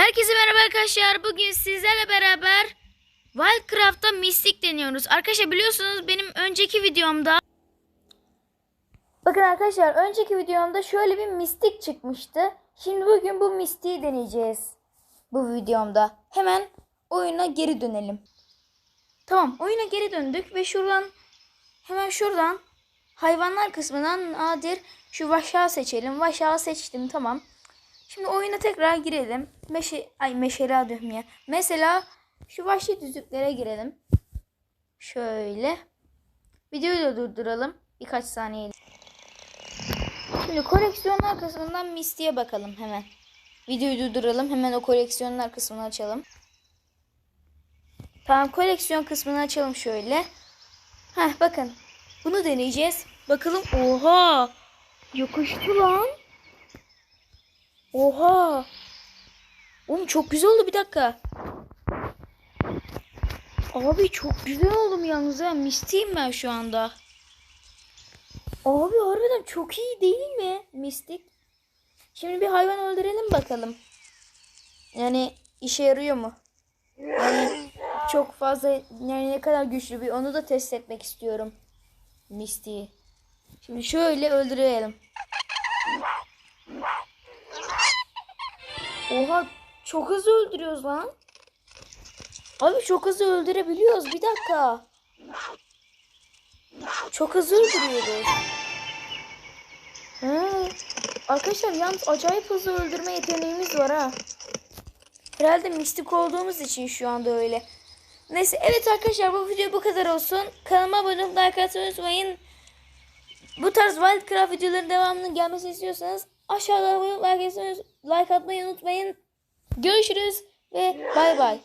Herkese merhaba arkadaşlar. Bugün sizlerle beraber Wildcraft'ta mistik deniyoruz. Arkadaşlar biliyorsunuz benim önceki videomda Bakın arkadaşlar önceki videomda şöyle bir mistik çıkmıştı. Şimdi bugün bu mistiği deneyeceğiz. Bu videomda. Hemen oyuna geri dönelim. Tamam oyuna geri döndük ve şuradan hemen şuradan hayvanlar kısmından nadir şu vaşağı seçelim. Vaşağı seçtim tamam. Şimdi oyuna tekrar girelim. Meşe ay meşela diyorum ya. Mesela şu vahşi düzlüklere girelim. Şöyle. Videoyu da durduralım. Birkaç saniye. Şimdi koleksiyonlar kısmından Misty'ye bakalım hemen. Videoyu durduralım. Hemen o koleksiyonlar kısmını açalım. Tamam koleksiyon kısmını açalım şöyle. Heh bakın. Bunu deneyeceğiz. Bakalım. Oha. Yakıştı lan. Oha. Oğlum çok güzel oldu bir dakika. Abi çok güzel oldum yalnız ha. Mistiyim ben şu anda. Abi harbiden çok iyi değil mi mistik? Şimdi bir hayvan öldürelim bakalım. Yani işe yarıyor mu? Yani çok fazla yani ne kadar güçlü bir onu da test etmek istiyorum. Mistiği. Şimdi şöyle öldürelim. Oha çok hızlı öldürüyoruz lan. Abi çok hızlı öldürebiliyoruz. Bir dakika. Çok hızlı öldürüyoruz. Ha. Arkadaşlar yalnız acayip hızlı öldürme yeteneğimiz var ha. Herhalde mistik olduğumuz için şu anda öyle. Neyse evet arkadaşlar bu video bu kadar olsun. Kanalıma abone olup like atmayı unutmayın. Bu tarz Wildcraft videoların devamının gelmesini istiyorsanız aşağıda abone atmayı- like atmayı unutmayın. Görüşürüz ve bay bay.